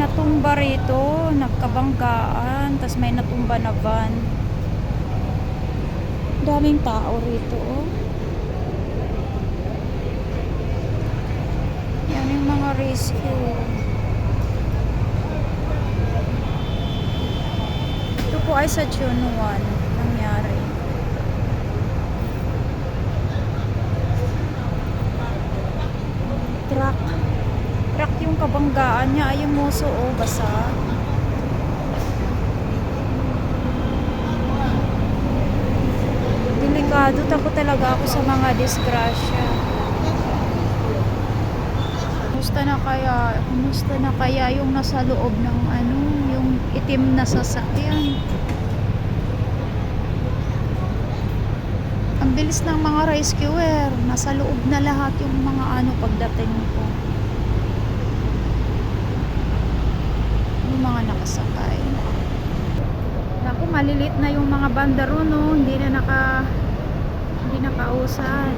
natumba rito, nagkabanggaan, tas may natumba na van. Daming tao rito, oh. Yan yung mga rescue. Ito po ay sa June 1 nangyari. Truck. Yung kabanggaan niya. Ay, yung muso, oh, basa. Delikado. Takot talaga ako sa mga disgrasya. Kumusta na kaya, kumusta na kaya yung nasa loob ng ano, yung itim na sasakyan. Ang bilis ng mga rescuer. Nasa loob na lahat yung mga ano pagdating ko. Yung mga nakasakay. Naku, malilit na yung mga bandaro, no? Hindi na naka... Hindi nakausad.